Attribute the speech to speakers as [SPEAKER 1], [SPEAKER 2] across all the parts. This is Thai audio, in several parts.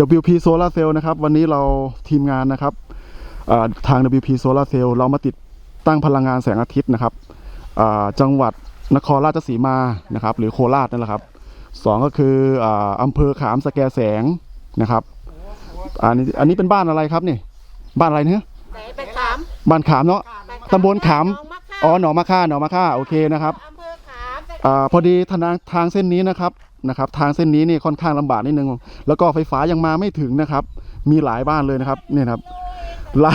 [SPEAKER 1] WP Solar Cell นะครับ วันนี้เราทีมงานนะครับอ่าทาง WP Solar Cell เรามาติดตั้งพลังงานแสงอาทิตย์นะครับอ่าจังหวัดนครราชสีมานะครับ หรือโคราชนั่นแหละครับสองก็คืออาอำเภอขามสแกแสงนะครับอันนี้อันนี้เป็นบ้านอะไรครับนี่ บ้านอะไรเนี่ย
[SPEAKER 2] ไหนไปขาม
[SPEAKER 1] บ้านขามเนาะ
[SPEAKER 2] ไป
[SPEAKER 1] ตำบลขาม
[SPEAKER 2] หนองมะค่า
[SPEAKER 1] อ๋อหนองมะค่าหนองมะค่าโอเคนะครับ
[SPEAKER 2] อำเภอขามไป
[SPEAKER 1] อ่าพอดีทางทางเส้นนี้นะครับ นะครับ ทางเส้นนี้นี่ค่อนข้างลำบากนิดนึง แล้วก็ไฟฟ้ายังมาไม่ถึงนะครับ มีหลายบ้านเลยนะครับเนี่ยครับลา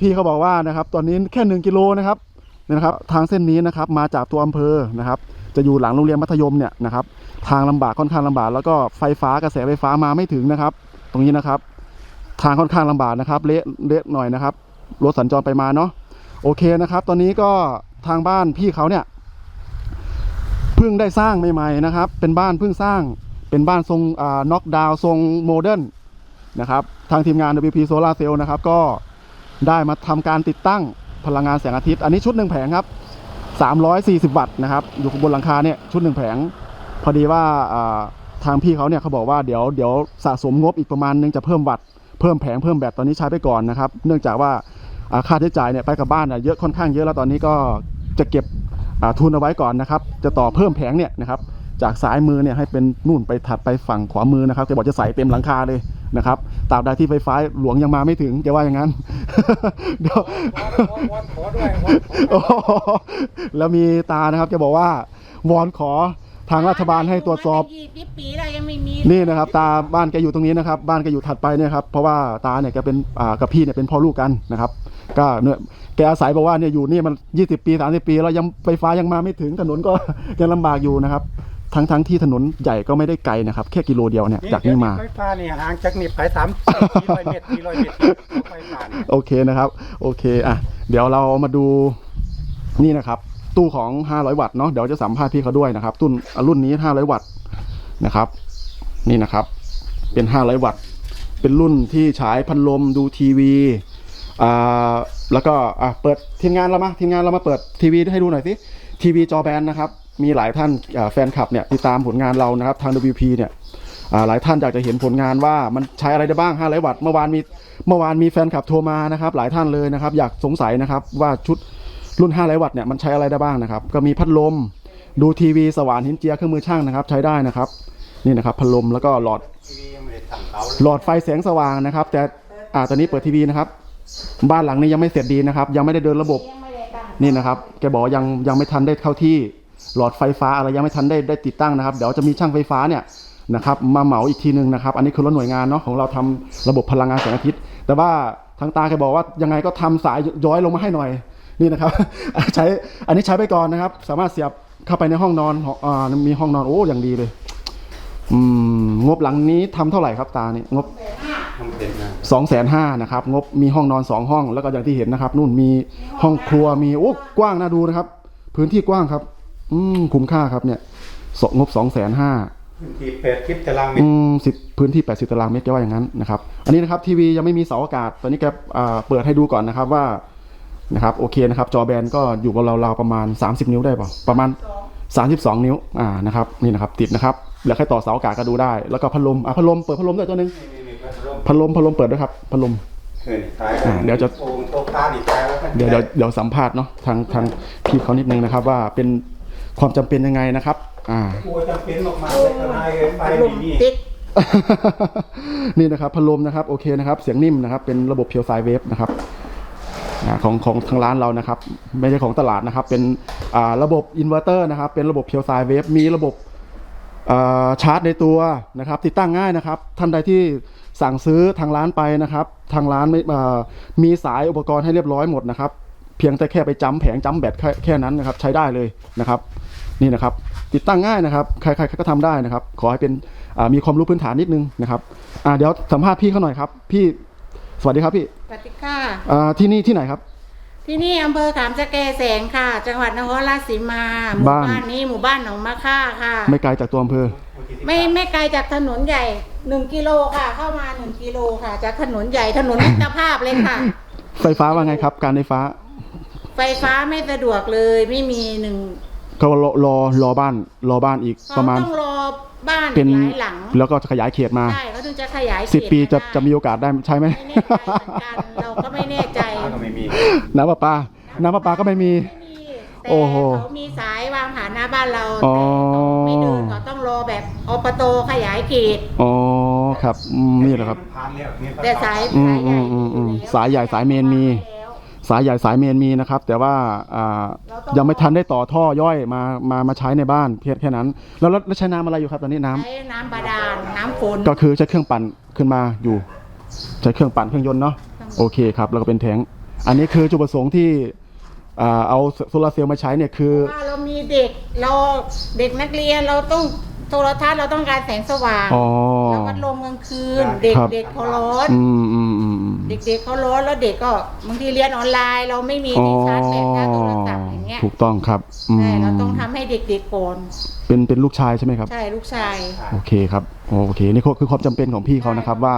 [SPEAKER 1] พี่เขาบอกว่านะครับ ตอนนี้แค่หนึ่งกิโลนะครับเนี่ยนะครับ ทางเส้นนี้นะครับ มาจากตัวอำเภอนะครับ จะอยู่หลังโรงเรียนมัธยมเนี่ยนะครับ ทางลำบากค่อนข้างลำบาก แล้วก็ไฟฟ้ากระแสไฟฟ้ามาไม่ถึงนะครับ ตรงนี้นะครับ ทางค่อนข้างลำบากนะครับ เละเละหน่อยนะครับรถสัญจรไปมาเนาะโอเคนะครับ ตอนนี้ก็ทางบ้านพี่เขาเนี่ย เพิ่งได้สร้างใหม่ๆนะครับ เป็นบ้านเพิ่งสร้างเป็นบ้านทรงน็อกดาวทรงโมเดิร์นนะครับทางทีมงาน WP Solar Cell นะครับก็ได้มาทำการติดตั้งพลังงานแสงอาทิตย์ อันนี้ชุดหนึ่งแผงครับ 340 วัตต์นะครับ อยู่บนหลังคาเนี่ยชุดหนึ่งแผง พอดีว่าทางพี่เขาเนี่ยเขาบอกว่าเดี๋ยวเดี๋ยวสะสมงบอีกประมาณนึงจะเพิ่มวัตต์เพิ่มแผงเพิ่มแบตตอนนี้ใช้ไปก่อนนะครับ เนื่องจากว่าค่าใช้จ่ายเนี่ยไปกับบ้านเยอะค่อนข้างเยอะแล้วตอนนี้ก็จะเก็บ ทุนเอาไว้ก่อนนะครับ จะต่อเพิ่มแผงเนี่ยนะครับจากซ้ายมือเนี่ยให้เป็นนู่นไปถัดไปฝั่งขวามือนะครับแกบอกจะใส่เต็มหลังคาเลยนะครับตราบใดที่ไฟฟ้าหลวงยังมาไม่ถึงแกว่าอย่างนั้นเดี๋ยว
[SPEAKER 3] วอนขอด้วยวอนขอ
[SPEAKER 1] โอ้โหแล้วมีตานะครับแกบอกว่าวอนขอ ทางรัฐบาลให้ตรวจสอบ
[SPEAKER 2] ยี่สิบปีแล้วยังไม่มี
[SPEAKER 1] นี่นะครับ ตาบ้านแกอยู่ตรงนี้นะครับ บ้านแกอยู่ถัดไปเนี่ยครับเพราะว่าตาเนี่ยแกเป็นอ่ากับพี่เนี่ยเป็นพ่อลูกกันนะครับ ก็เนี่ยแกอาศัยบอกว่าเนี่ยอยู่นี่มัน 20 ปี 30 ปีแล้วยังไฟฟ้ายังมาไม่ถึงถนนก็ ยังลำบากอยู่นะครับ ทั้งทั้งที่ถนนใหญ่ก็ไม่ได้ไกลนะครับแค่กิโลเดียวเนี่ยจากนี้มา
[SPEAKER 3] ไฟฟ้านี่ห่างจากนี่ไปสามสี่ร้อยเมตรสี่ร้อยเมตรไฟฟ้านี่
[SPEAKER 1] โอเคนะครับ โอเคอะเดี๋ยวเรามาดูนี่นะครับ ตู้ของ 500 วัตต์เนาะเดี๋ยวจะสัมภาษณ์พี่เขาด้วยนะครับตุ้นอะรุ่นนี้ 500 วัตต์นะครับ นี่นะครับ เป็น 500 วัตต์ เป็นรุ่นที่ฉายพัดลมดูทีวีอ่าแล้วก็อะเปิดทีมงานเรามาทีมงานเรามาเปิดทีวีให้ดูหน่อยสิทีวีจอแบนนะครับ มีหลายท่านแฟนคลับเนี่ยติดตามผลงานเรานะครับทาง WP เนี่ยอ่าหลายท่านอยากจะเห็นผลงานว่ามันใช้อะไรได้บ้าง500วัตต์เมื่อวานมีเมื่อวานมีแฟนคลับโทรมานะครับ หลายท่านเลยนะครับ อยากสงสัยนะครับว่าชุด รุ่น500วัตต์เนี่ยมันใช้อะไรได้บ้างนะครับ ก็มีพัดลม ดูทีวีสว่านหินเจียเครื่องมือช่างนะครับ ใช้ได้นะครับ นี่นะครับพัดลมแล้วก็หลอดหลอดไฟแสงสว่างนะครับ แต่อ่าตอนนี้เปิดทีวีนะครับ บ้านหลังนี้ยังไม่เสร็จดีนะครับ ยังไม่ได้เดินระบบนี่นะครับแกบอกยังยังไม่ทันได้เข้าที่หลอดไฟฟ้าอะไรยังไม่ทันได้ได้ติดตั้งนะครับเดี๋ยวจะมีช่างไฟฟ้าเนี่ยนะครับมาเหมาอีกทีหนึ่งนะครับ อันนี้คือรถหน่วยงานเนาะของเราทำระบบพลังงานแสงอาทิตย์ แต่ว่าทางตาแกบอกว่ายังไงก็ทำสายย้อยลงมาให้หน่อย นี่นะครับ ใช้อันนี้ใช้ไปก่อนนะครับ สามารถเสียบเข้าไปในห้องนอนของอ่ามีห้องนอนโอ้อย่างดีเลย อืมงบหลังนี้ทำเท่าไหร่ครับตาเนี่ยงบ
[SPEAKER 3] ทำเป็นนะ
[SPEAKER 1] สองแสนห้านะครับ งบมีห้องนอนสองห้อง แล้วก็อย่างที่เห็นนะครับ นู่นมีห้องครัวมีโอ้กว้างน่าดูนะครับ พื้นที่กว้างครับ อืมคุ้มค่าครับเนี่ยสงบสองแสนห้า
[SPEAKER 3] พื้นที่แปดคิดตารางเมต
[SPEAKER 1] อื
[SPEAKER 3] ร
[SPEAKER 1] มสิบพื้นที่แปดสิบตารางเมตรแกว่าอย่างนั้นนะครับ อันนี้นะครับทีวียังไม่มีเสาอากาศ ตอนนี้แกอ่าเปิดให้ดูก่อนนะครับว่า นะครับโอเคนะครับ จอแบนก็อยู่กับเราๆประมาณ 30 นิ้วได้เปล่าประมาณ 32 นิ้วอ่านะครับนี่นะครับติดนะครับแล้วแค่ต่อเสาอากาศก็ดูได้ แล้วก็พัดลมอะพัดลมเปิดพัดลมด้วยตัวหนึง
[SPEAKER 3] นี่นี่พัดลม
[SPEAKER 1] พัดลมพัดลมเปิดด้วยครับพัดลม
[SPEAKER 3] เฮ้ยขาย
[SPEAKER 1] อ่าเดี๋ยวจะ
[SPEAKER 3] โอ่งโต๊ะตาดิขายแล้วกัน
[SPEAKER 1] เดี๋ยวเดี๋ยวเดี๋ยวสัมภาษณ์เนาะทางทางพี่เขานิดนึงนะครับ ว่าเป็นความจำเป็นยังไงนะครับ อ่า
[SPEAKER 3] โอ้ยจำเป็นมากๆเลยทนายเอ้ยไป
[SPEAKER 2] พัดลม
[SPEAKER 3] นี่
[SPEAKER 2] ติด
[SPEAKER 1] นี่นะครับพัดลมนะครับโอเคนะครับ เสียงนิ่มนะครับ เป็นระบบเพียวไซเวฟนะครับอ่า ของของทางร้านเรานะครับ ไม่ใช่ของตลาดนะครับ เป็นระบบอินเวอร์เตอร์นะครับ เป็นระบบเพียวไซเวฟมีระบบชาร์จในตัวนะครับ ติดตั้งง่ายนะครับ ท่านใดที่สั่งซื้อทางร้านไปนะครับ ทางร้านไม่มีสายอุปกรณ์ให้เรียบร้อยหมดนะครับ เพียงแต่แค่ไปจ้ำแผงจ้ำแบตแค่แค่นั้นนะครับ ใช้ได้เลยนะครับ นี่นะครับ ติดตั้งง่ายนะครับใครๆก็ทำได้นะครับ ขอให้เป็นมีความรู้พื้นฐานนิดนึงนะครับเดี๋ยวสัมภาษณ์พี่เขาหน่อยครับ พี่ สวัสดีครับพี่
[SPEAKER 2] ปฏิค่ะ
[SPEAKER 1] อ่าที่นี่ที่ไหนครับ
[SPEAKER 2] ที่นี่อำเภอขามสะแกแสงค่ะ จังหวัดนครราชสีมาหมู่
[SPEAKER 1] บ้าน
[SPEAKER 2] บ้านนี้หมู่บ้านหนองมะค่าค่ะ
[SPEAKER 1] ไม่ไกลจากตัวอำเภอ
[SPEAKER 2] ไม่ไม่ไกลจากถนนใหญ่หนึ่งกิโลค่ะ เข้ามาหนึ่งกิโลค่ะ จากถนนใหญ่ถนนมิตรภาพเลยค่ะ
[SPEAKER 1] ไฟฟ้าว่าไงครับ การไฟฟ้า
[SPEAKER 2] ไฟฟ้าไม่สะดวกเลยไม่มีหนึ่ง
[SPEAKER 1] เขารอรอรอบ้านรอบ้านอีก
[SPEAKER 2] เขา
[SPEAKER 1] ประมาณ
[SPEAKER 2] ต้องรอ บ้าน
[SPEAKER 1] เป็น
[SPEAKER 2] หลายหลัง
[SPEAKER 1] แล้วก็จะขยายเขตมา
[SPEAKER 2] ใช่เขาถึงมันจะขยาย
[SPEAKER 1] สิบ
[SPEAKER 2] เขต
[SPEAKER 1] ปีจะ
[SPEAKER 2] ได้
[SPEAKER 1] จะมีโอกาสได้ใช่ไหม
[SPEAKER 2] ไม่แน่ใจเหมือนกันเราก็ไม่แน่ใจ
[SPEAKER 3] ฟ้าก็ไม่มี
[SPEAKER 1] น้ำประปาน้ำประปาก็ไม่มี
[SPEAKER 2] ไม่มีแต่
[SPEAKER 1] โอ้โห
[SPEAKER 2] เขามีสายวางผ่านหน้าบ้านเรา
[SPEAKER 1] อ๋อ
[SPEAKER 2] แต่เขาไม่เดินเขาต้องรอแบบอปโตขยายเขต
[SPEAKER 1] อ๋อครับอืมนี่แหละครับ
[SPEAKER 3] ผ่านแล้วเนี่ย
[SPEAKER 2] แต่สาย
[SPEAKER 1] อืม
[SPEAKER 2] สายใหญ่
[SPEAKER 1] อืมอืม
[SPEAKER 2] อยู่แล้ว
[SPEAKER 1] สายใหญ่สายเมนมี
[SPEAKER 2] แล้ว
[SPEAKER 1] สายใหญ่สายเมนมีนะครับ แต่ว่าอ่า
[SPEAKER 2] เราต้อง
[SPEAKER 1] ยังไม่ทันได้ต่อท่อย่อยมามามาใช้ในบ้านเพียงแค่นั้น แล้วแล้วแล้วใช้น้ำอะไรอยู่ครับตอนนี้น้ำ
[SPEAKER 2] ใช้น้ำบาดาลน้ำฝน
[SPEAKER 1] ก็คือใช้เครื่องปั่นขึ้นมาอยู่ ใช้เครื่องปั่นเครื่องยนต์เนาะโอเคครับแล้วก็เป็นแทงอันนี้คือจุดประสงค์ที่อ่าเอาโซลาร์เซลล์มาใช้เนี่ยคือ
[SPEAKER 2] ว่าเรามีเด็กเราเด็กนักเรียนเราต้อง โทรทัศน์เราต้องการแสงสว่าง
[SPEAKER 1] อ๋อ
[SPEAKER 2] แล้ววัดลมกลางคืน เด็ก
[SPEAKER 1] ครับ
[SPEAKER 2] เด็กเขาร้อน
[SPEAKER 1] อืมอืมอืมอืม
[SPEAKER 2] เด็กๆเขาร้อนแล้วเด็กก็บางทีเรียนออนไลน์ เราไม่มี
[SPEAKER 1] อ๋อ
[SPEAKER 2] ที่ชาร์จแบตหน้าโทรศัพท์อย่างเงี้ย
[SPEAKER 1] ถูกต้องครับอืม
[SPEAKER 2] ใช่เราต้องทำให้เด็กๆก่อน
[SPEAKER 1] เป็นเป็นลูกชายใช่ไหมครับ
[SPEAKER 2] ใช่ลูกชาย
[SPEAKER 1] โอเคครับ โอเค นี่คือความจำเป็นของพี่เขานะครับว่า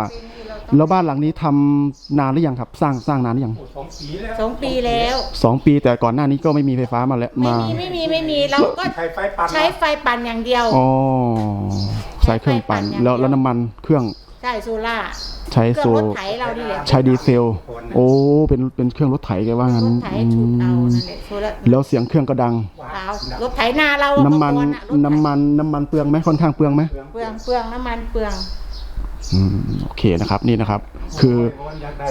[SPEAKER 1] แล้วบ้านหลังนี้ทำนานหรือยังครับ สร้างสร้างนานหรือยัง
[SPEAKER 3] สองปีแล้ว
[SPEAKER 2] สองปีแล้ว
[SPEAKER 1] สองปีแต่ก่อนหน้านี้ก็ไม่มีไฟฟ้ามาแล้ว
[SPEAKER 2] ไม่
[SPEAKER 1] มา
[SPEAKER 2] มีไม่มีไม่มีเราก็
[SPEAKER 3] ใช้ไฟปั่น
[SPEAKER 2] ใช้ไฟปั่นอย่างเดียว
[SPEAKER 1] อ๋อใช้เครื่องปั่น
[SPEAKER 2] ใช้ไฟปั่นอย่างเดียว
[SPEAKER 1] แล้วแล้วน้ำมันเครื่อง
[SPEAKER 2] ใช่โซล่า
[SPEAKER 1] ใช้
[SPEAKER 2] เครื่
[SPEAKER 1] โซ
[SPEAKER 2] องรถไถเรานี่แหละ
[SPEAKER 1] ใช้ดีเซล โอ้เป็นเป็นเครื่องรถไถแกว่างั้น
[SPEAKER 2] รถไถฉุดเอา
[SPEAKER 1] อืม
[SPEAKER 2] นั่นแหละโซล่า
[SPEAKER 1] แล้วเสียงเครื่องก็ดัง
[SPEAKER 2] เอารถไถนาเรา
[SPEAKER 1] น้ำมัน
[SPEAKER 2] บางคอะรถไถ
[SPEAKER 1] น้ำมันน้ำมันเปลืองไหมค่อนข้างเปลืองไหม
[SPEAKER 2] เปลืองเปลืองน้ำมันเปลือง
[SPEAKER 1] อืมโอเคนะครับนี่นะครับ คือ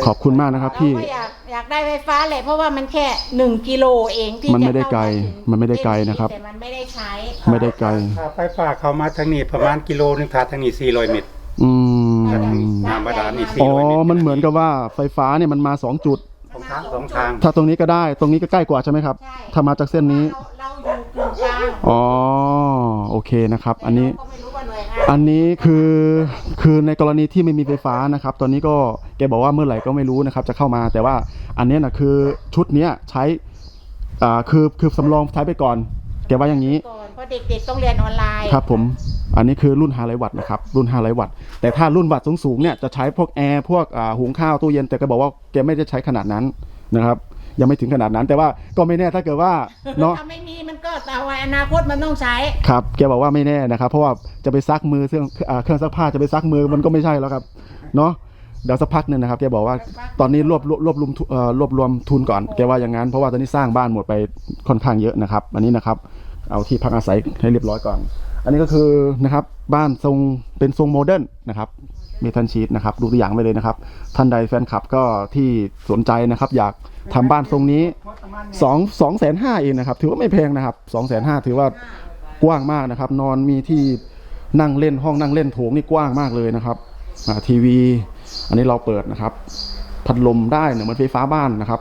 [SPEAKER 1] ขอบคุณมากนะครับ
[SPEAKER 2] เรา
[SPEAKER 1] พี่
[SPEAKER 2] ก็อยากอยากได้ไฟฟ้าแหละเพราะว่ามันแค่หนึ่งกิโลเองที่
[SPEAKER 1] มันไม่ได้
[SPEAKER 2] จะเข้า
[SPEAKER 1] ไกล
[SPEAKER 2] ถึง
[SPEAKER 1] มันไม่ได้ไกลนะครับ
[SPEAKER 2] แต่มันไม่ได้ใช้
[SPEAKER 1] ไม่ได้ไกล
[SPEAKER 3] ถ้าไฟฟ้าเข้ามาทางนี้ประมาณกิโลนึงถ้าทางนี้400เมตร
[SPEAKER 1] อืม
[SPEAKER 3] น้ำบาดาลนี่
[SPEAKER 1] อ๋อมันเหมือนกับว่าไฟฟ้าเนี่ยมันมาสองจุด
[SPEAKER 3] สองทางสองทาง
[SPEAKER 1] ถ้าตรงนี้ก็ได้ ตรงนี้ก็ใกล้กว่าใช่ไหมครับ
[SPEAKER 2] ใช่
[SPEAKER 1] ถ้ามาจากเส้นนี้
[SPEAKER 2] เราเราอยู่กึ่งกลาง
[SPEAKER 1] อ๋อโอเคนะครับ อันนี้
[SPEAKER 2] เราก็ไม่รู้
[SPEAKER 1] อันนี้คือคือในกรณีที่ไม่มีไฟฟ้านะครับ ตอนนี้ก็แกบอกว่าเมื่อไหร่ก็ไม่รู้นะครับ จะเข้ามาแต่ว่าอันเนี้ยนะคือชุดเนี้ยใช้อ่าคือคือสำรองใช้ไปก่อนแกว่าอย่างนี้
[SPEAKER 2] ก่อนเพราะเด็กๆต้องเรียนออนไลน์
[SPEAKER 1] ครับผมอันนี้คือรุ่น500วัตต์นะครับรุ่น500วัตต์แต่ถ้ารุ่นวัตต์สูงๆเนี่ยจะใช้พวกแอร์พวกอ่าหุงข้าวตู้เย็นแต่แกบอกว่าแกไม่ได้ใช้ขนาดนั้นนะครับ ยังไม่ถึงขนาดนั้น แต่ว่าก็ไม่แน่ถ้าเกิดว่าเนาะ
[SPEAKER 2] ถ้าไม่มีมัน แต่ว่าอนาคตมันต้องใช้
[SPEAKER 1] ครับแกบอกว่าไม่แน่นะครับ เพราะว่าจะไปซักมือเครื่องอ่าเครื่องซักผ้าจะไปซักมือมันก็ไม่ใช่แล้วครับเนาะเดี๋ยวสักพักหนึ่งนะครับแกบอกว่าตอนนี้รวบรวบรวบรวมทุเอ่อรวบรวมทุนก่อนแกว่าอย่างนั้นเพราะว่าตอนนี้สร้างบ้านหมดไปค่อนข้างเยอะนะครับ อันนี้นะครับเอาที่พักอาศัยให้เรียบร้อยก่อน อันนี้ก็คือนะครับบ้านทรงเป็นทรงโมเดิร์นนะครับ เมทัลชีตนะครับดูตัวอย่างไปเลยนะครับ ท่านใดแฟนคลับก็ที่สนใจนะครับ อยากทำบ้านทรงนี้สองสองแสนห้าเองนะครับ ถือว่าไม่แพงนะครับสองแสนห้าถือว่ากว้างมากนะครับ นอนมีที่นั่งเล่นห้องนั่งเล่นโถงนี่กว้างมากเลยนะครับอ่าทีวี อันนี้เราเปิดนะครับ พัดลมได้เนี่ยเหมือนไฟฟ้าบ้านนะครับ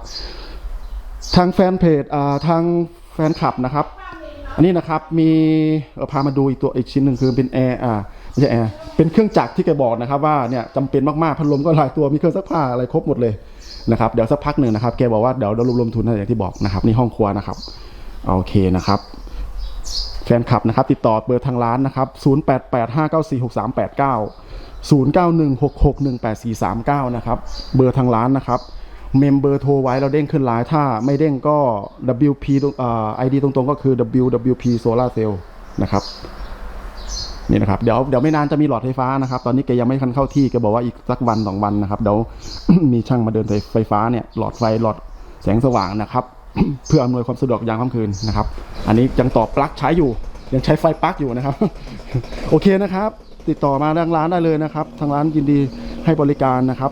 [SPEAKER 1] ทางแฟนเพจอ่าทางแฟนคลับนะครับ อันนี้นะครับมีเออพามาดูอีกตัวอีกชิ้นหนึ่งคือเป็นแอร์อ่าไม่ใช่แอร์เป็นเครื่องจักรที่แกบอกนะครับว่าเนี่ยจำเป็นมากๆพัดลมก็หลายตัวมีเครื่องซักผ้าอะไรครบหมดเลยนะครับเดี๋ยวสักพักหนึ่งนะครับแกบอกว่าเดี๋ยวเรารวมๆทุนให้อย่างที่บอกนะครับนี่ห้องครัวนะครับโอเคนะครับ แฟนคลับนะครับ ติดต่อเบอร์ทางร้านนะครับ 0885946389 0916618439 นะครับ เบอร์ทางร้านนะครับ เมมเบอร์โทรไว้เราเด้งขึ้นไลน์ถ้าไม่เด้งก็ WP ตรงเอ่อ ID ตรงๆ ก็คือ WWP Solar Cell นะครับนี่นะครับเดี๋ยวเดี๋ยวไม่นานจะมีหลอดไฟฟ้านะครับ ตอนนี้แกยังไม่ทันเข้าที่แกบอกว่าอีกสักวันสองวันนะครับเดี๋ยวมีช่างมาเดินสายไฟฟ้าเนี่ยหลอดไฟหลอดแสงสว่างนะครับ เพื่ออำนวยความสะดวกยามค่ำคืนนะครับ อันนี้ยังต่อปลั๊กใช้อยู่ ยังใช้ไฟปลั๊กอยู่นะครับ โอเคนะครับ ติดต่อมาทางร้านได้เลยนะครับ ทางร้านยินดีให้บริการนะครับ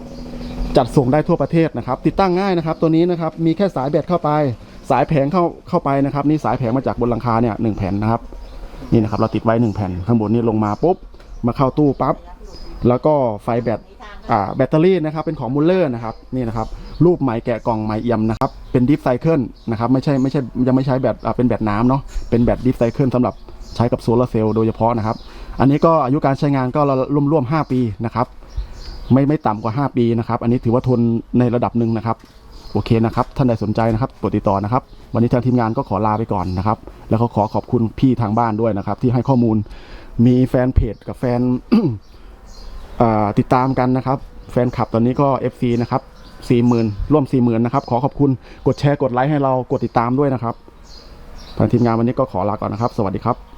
[SPEAKER 1] จัดส่งได้ทั่วประเทศนะครับ ติดตั้งง่ายนะครับ ตัวนี้นะครับมีแค่สายแบตเข้าไป สายแผงเข้าเข้าไปนะครับนี่สายแผงมาจากบนหลังคาเนี่ยหนึ่งแผ่นนะครับนี่นะครับเราติดไว้หนึ่งแผ่นข้างบนนี่ลงมาปุ๊บมาเข้าตู้ปั๊บแล้วก็ไฟแบตอ่าแบตเตอรี่นะครับเป็นของมูลเลอร์นะครับนี่นะครับรูปใหม่แกะกล่องใหม่เอี่ยมนะครับเป็นดิฟไซเคิลนะครับไม่ใช่ไม่ใช่ยังไม่ใช้แบตอ่าเป็นแบตน้ำเนาะเป็นแบตดิฟไซเคิลสำหรับใช้กับโซลาร์เซลล์โดยเฉพาะนะครับ อันนี้ก็อายุการใช้งานก็ร่วมๆ5ปีนะครับ ไม่ไม่ต่ำกว่า 5 ปีนะครับ อันนี้ถือว่าทนในระดับหนึ่งนะครับ โอเคนะครับ ท่านใดสนใจนะครับกดติดต่อนะครับ วันนี้ทางทีมงานก็ขอลาไปก่อนนะครับ แล้วก็ขอขอบคุณพี่ทางบ้านด้วยนะครับ ที่ให้ข้อมูลมีแฟนเพจกับแฟนอ่าติดตามกันนะครับ แฟนคลับตอนนี้ก็ FC นะครับสี่หมื่นร่วมสี่หมื่นนะครับขอขอบคุณกดแชร์กดไลค์ให้เรากดติดตามด้วยนะครับทางทีมงานวันนี้ก็ขอลาก่อนนะครับ สวัสดีครับ